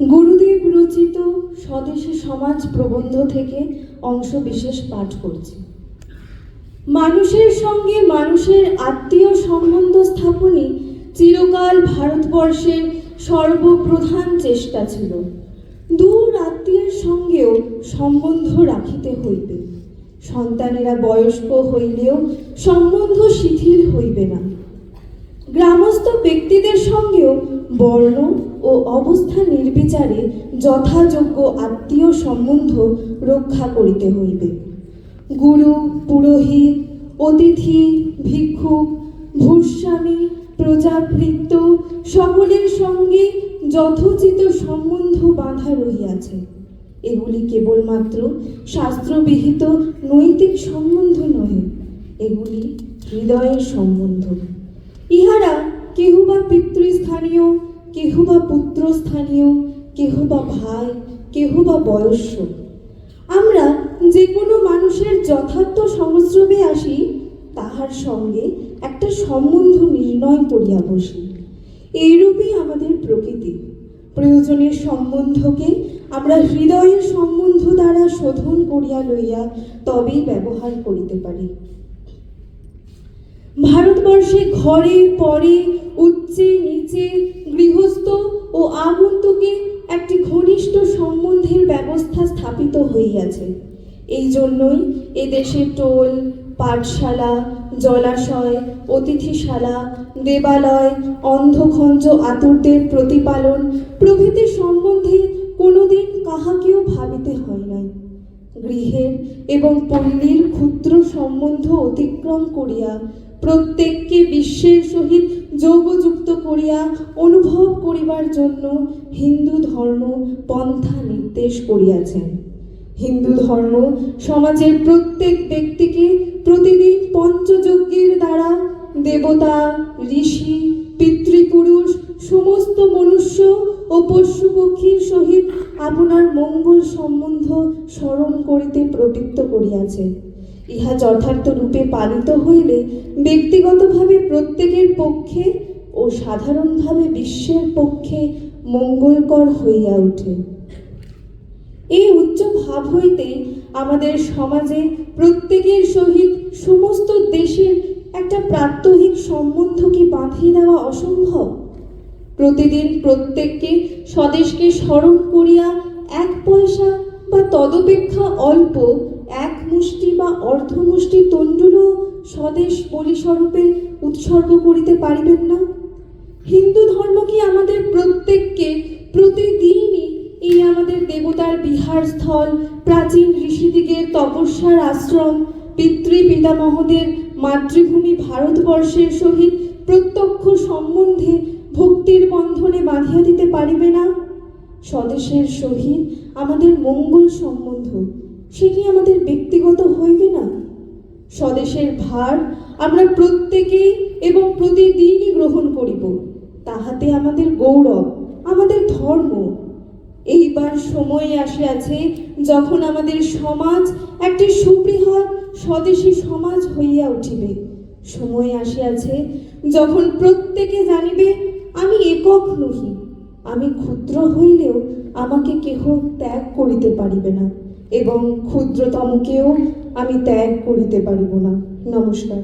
গুরুদেব রচিত স্বদেশী সমাজ প্রবন্ধ থেকে অংশ বিশেষ পাঠ করছি। মানুষের সঙ্গে মানুষের আত্মীয় সম্বন্ধ স্থাপনই চিরকাল ভারতবর্ষের সর্বপ্রধান চেষ্টা ছিল। দূর আত্মীয়ের সঙ্গেও সম্বন্ধ রাখিতে হইবে। সন্তানেরা বয়স্ক হইলেও সম্বন্ধ শিথিল হইবে না। গ্রামস্থ ব্যক্তিদের সঙ্গেও বর্ণ ও অবস্থা নির্বিচারে যথাযোগ্য আত্মীয় সম্বন্ধ রক্ষা করিতে হইবে। গুরু, পুরোহিত, অতিথি, ভিক্ষুক, ভূস্বামী প্রজাভৃত্ত সকলের সঙ্গে যথোচিত সম্বন্ধ বাঁধা রহিয়াছে। এগুলি কেবলমাত্র শাস্ত্রবিহিত নৈতিক সম্বন্ধ নহে, এগুলি হৃদয়ের সম্বন্ধ। পিতৃস্থানীয় কেহ বা পুত্রস্থানীয় কেহ বা ভাই, কেহ বা বয়স্য। আমরা যে কোনো মানুষের যথার্থ সংস্রবে আসি, তাহার সঙ্গে একটা সম্বন্ধ নির্ণয় করিয়া বসি। এইরূপই আমাদের প্রকৃতি। প্রয়োজনের সম্বন্ধকে আমরা হৃদয়ের সম্বন্ধ দ্বারা শোধন করিয়া লইয়া তবেই ব্যবহার করিতে পারি। ভারতবর্ষে ঘরে, পরে আগন্তুকে একটি ঘনিষ্ঠ সম্বন্ধের ব্যবস্থা স্থাপিত হইয়াছে। এই জন্যই এদেশে টোল, পাঠশালা, জলাশয়, অতিথিশালা, দেবালয়, অন্ধখঞ্জ আতুরদের প্রতিপালন প্রভৃতি সম্বন্ধে কোনোদিন কাহাকেও ভাবিতে হয় নাই। গৃহের এবং পল্লীর ক্ষুদ্র সম্বন্ধ অতিক্রম করিয়া প্রত্যেককে বিশ্বের সহিত যোগযুক্ত করিয়া অনুভব করিবার জন্য হিন্দু ধর্ম পন্থা নির্দেশ করিয়াছেন। হিন্দু ধর্ম সমাজের প্রত্যেক ব্যক্তিকে প্রতিদিন পঞ্চযজ্ঞের দ্বারা দেবতা, ঋষি, পিতৃপুরুষ, সমস্ত মনুষ্য ও পশু পক্ষীর সহিত আপনার মঙ্গল সম্বন্ধ স্মরণ করিতে প্রবৃত্ত করিয়াছে ইহা যথার্থ রূপে পালিত হইলে ব্যক্তিগতভাবে প্রত্যেকের পক্ষে ও সাধারণভাবে বিশ্বের পক্ষে মঙ্গলকর হইয়া ওঠে এই উচ্চ ভাব হইতে আমাদের সমাজে প্রত্যেকের সহিত সমস্ত দেশের একটা প্রাত্যহিক সম্বন্ধকে বাঁধিয়ে দেওয়া অসম্ভব? প্রতিদিন প্রত্যেককে স্বদেশকে স্মরণ করিয়া এক পয়সা বা তদপেক্ষা অল্প এক মুষ্টি বা অর্ধমুষ্টি তণ্ডুলও স্বদেশ বলিস্বরূপে উৎসর্গ করিতে পারিবেন না। হিন্দু ধর্ম কি আমাদের প্রত্যেককে প্রতিদিনই এই আমাদের দেবতার বিহার স্থল, প্রাচীন ঋষিদিগের তপস্যার আশ্রম পিতৃ পিতামহদের মাতৃভূমি ভারতবর্ষের সহিত প্রত্যক্ষ সম্বন্ধে ভক্তির বন্ধনে বাঁধিয়া দিতে পারিবে না? স্বদেশের সহিত আমাদের মঙ্গল সম্বন্ধ। সে কি আমাদের ব্যক্তিগত হইবে না? স্বদেশের ভার আমরা প্রত্যেকেই এবং প্রতিদিনই গ্রহণ করিব। তাহাতে আমাদের গৌরব, আমাদের ধর্ম। এইবার সময় আসিয়াছে যখন আমাদের সমাজ একটি সুবৃহৎ স্বদেশী সমাজ হইয়া উঠিবে। সময় আসিয়াছে যখন প্রত্যেকে জানিবে, আমি একক নহি। আমি ক্ষুদ্র হইলেও আমাকে কেহ ত্যাগ করিতে পারিবে না। এবং ক্ষুদ্রতমকেও আমি ত্যাগ করিতে পারিব না। নমস্কার।